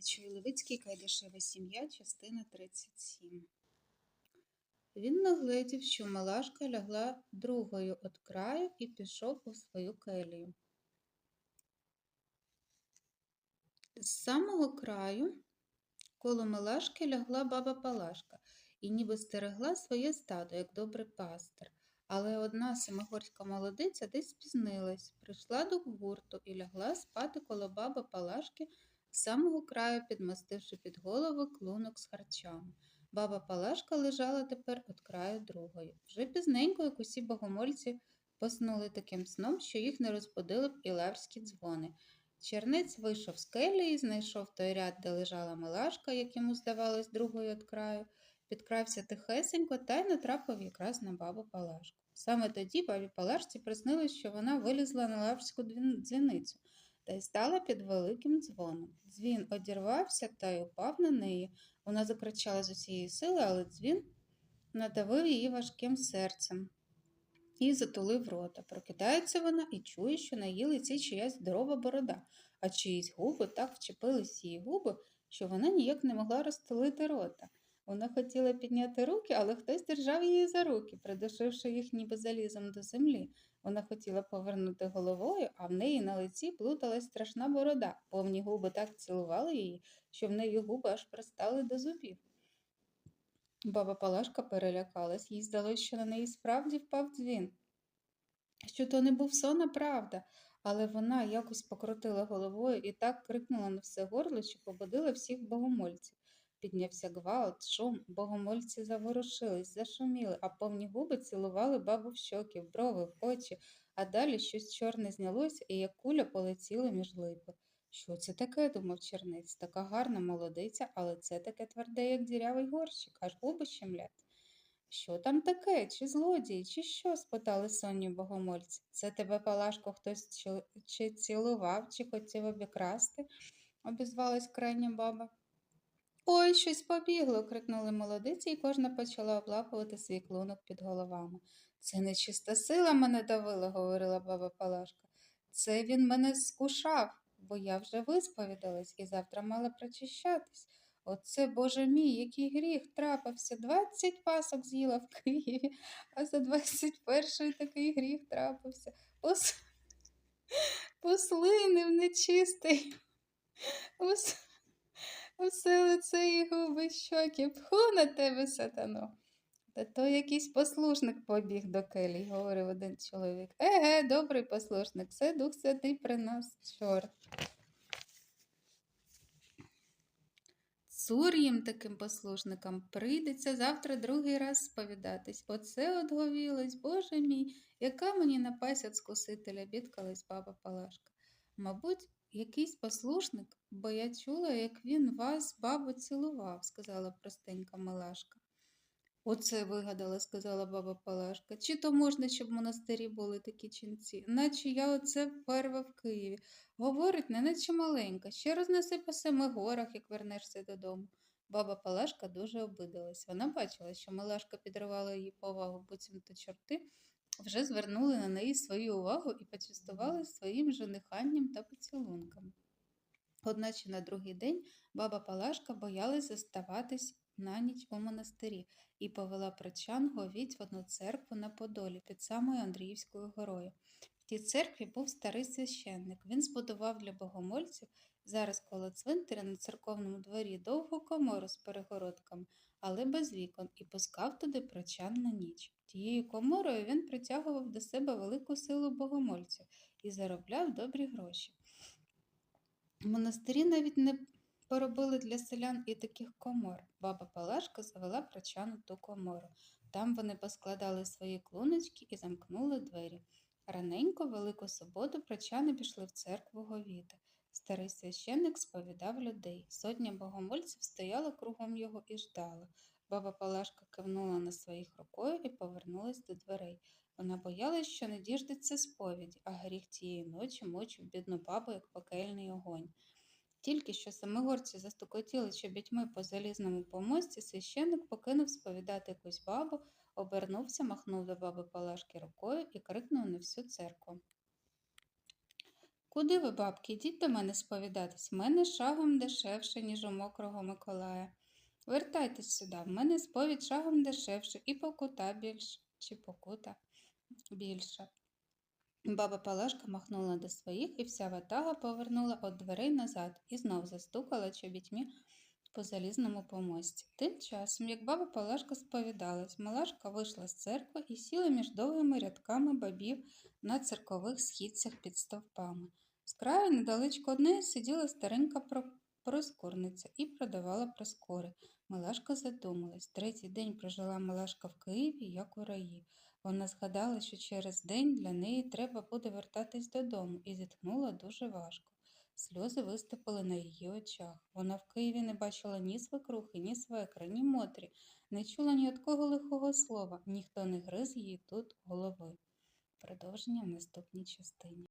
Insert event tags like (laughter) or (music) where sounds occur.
Нечуй Левицький, Кайдашева сім'я, частина 37. Він нагледів, що Малашка лягла другою від краю і пішов у свою келію. З самого краю коло Малашки лягла баба Палашка і ніби стерегла своє стадо, як добрий пастир. Але одна семигорська молодиця десь спізнилась, прийшла до гурту і лягла спати коло баби Палашки з самого краю, підмастивши під голови клунок з харчами. Баба Палашка лежала тепер від краю другої. Вже пізненько, як усі богомольці поснули таким сном, що їх не розбудили б і левські дзвони. Чернець вийшов з келії, знайшов той ряд, де лежала Милашка, як йому здавалось, другою від краю, підкрався тихесенько та й натрапив якраз на бабу Палашку. Саме тоді бабі Палашці приснилось, що вона вилізла на лаврську дзвіницю та й стала під великим дзвоном. Дзвін одірвався та й упав на неї. Вона закричала з усієї сили, але дзвін надавив її важким серцем і затулив рота. Прокидається вона і чує, що на її лиці чиясь здорова борода, а чиїсь губи так вчепились її губи, що вона ніяк не могла розтулити рота. Вона хотіла підняти руки, але хтось держав її за руки, придушивши їх ніби залізом до землі. Вона хотіла повернути головою, а в неї на лиці плуталась страшна борода. Повні губи так цілували її, що в неї губи аж пристали до зубів. Баба Палашка перелякалась, їй здалось, що на неї справді впав дзвін. Що то не був сон, а правда, але вона якось покрутила головою і так крикнула на все горло, що побудила всіх богомольців. Піднявся гвалт, шум, богомольці заворушились, зашуміли, а повні губи цілували бабу в щоки, в брови, в очі, а далі щось чорне знялося і як куля полетіло між липи. Що це таке? думав черниць. Така гарна молодиця, але це таке тверде, як дірявий горщик, аж губи щемлять. Що там таке? Чи злодії, чи що? спитали сонні богомольці. Це тебе, Палашко, хтось чи цілував, чи хотів обікрасти? обізвалась крайня баба. Ой, щось побігло. крикнули молодиці, і кожна почала облапувати свій клунок під головами. Це нечиста сила мене давила, говорила баба Палашка. Це він мене скушав, бо я вже висповідалась і завтра мала прочищатись. Оце, Боже мій, який гріх трапився. Двадцять пасок з'їла в Києві, а за двадцять перший такий гріх трапився. Пос... (laughs) Послинив нечистий. Ус... Усе лице губи щоки, пху на тебе, сатано. Та то якийсь послушник побіг до келій, говорив один чоловік. Еге, добрий послушник, це дух святий при нас, чорт. Цур таким послушникам прийдеться завтра другий раз сповідатись. Оце одговілось, боже мій, яка мені напасть від скусителя, бідкалась баба Палашка. Мабуть, якийсь послушник, бо я чула, як він вас, бабу, цілував, сказала простенька Малашка. Оце вигадала, сказала баба Палашка. Чи то можна, щоб в монастирі були такі ченці, наче я оце перва в Києві. Говорить, не наче маленька, ще рознеси по семи горах, як вернешся додому. Баба Палашка дуже обидалась. Вона бачила, що Малашка підривала її повагу, буцімто чорти вже звернули на неї свою увагу і почастували своїм жениханням та поцілунками. Одначе на другий день баба Палашка боялась заставатись на ніч у монастирі і повела прочан говіть в одну церкву на Подолі під самою Андріївською горою. В тій церкві був старий священник. Він збудував для богомольців зараз коло цвинтаря на церковному дворі довгу комору з перегородками, але без вікон, і пускав туди прочан на ніч. Тією коморою він притягував до себе велику силу богомольців і заробляв добрі гроші. Монастирі навіть не поробили для селян і таких комор. Баба Палашка завела прочану ту комору. Там вони поскладали свої клуночки і замкнули двері. Раненько, велику суботу, прочани пішли в церкву говіти. Старий священник сповідав людей. Сотня богомольців стояла кругом його і ждала. Баба Палашка кивнула на своїх рукою і повернулась до дверей. Вона боялась, що не діждеться сповіді, а гріх тієї ночі мочив бідну бабу, як пекельний огонь. Тільки що самогорці застукотіли чобітьми по залізному помості, священник покинув сповідати якусь бабу, обернувся, махнув до баби Палашки рукою і крикнув на всю церкву. Куди ви, бабки, йдіть до мене сповідатись? В мене шагом дешевше, ніж у мокрого Миколая. Вертайтесь сюди, в мене сповідь шагом дешевше, і покута більше, чи покута більша. Баба Палашка махнула до своїх, і вся ватага повернула от дверей назад і знов застукала чобітьми по залізному помості. Тим часом, як баба Палашка сповідалась, Малашка вийшла з церкви і сіла між довгими рядками бабів на церкових східцях під стовпами. З краю недалечко однеї сиділа старенька про- проскурниця і продавала проскори. Малашка задумалась. Третій день прожила Малашка в Києві, як у раї. Вона згадала, що через день для неї треба буде вертатись додому, і зітхнула дуже важко. Сльози виступили на її очах. Вона в Києві не бачила ні свекрухи, ні свекра, ні мотрі, не чула ні одкого лихого слова, ніхто не гриз її тут голови. Продовження в наступній частині.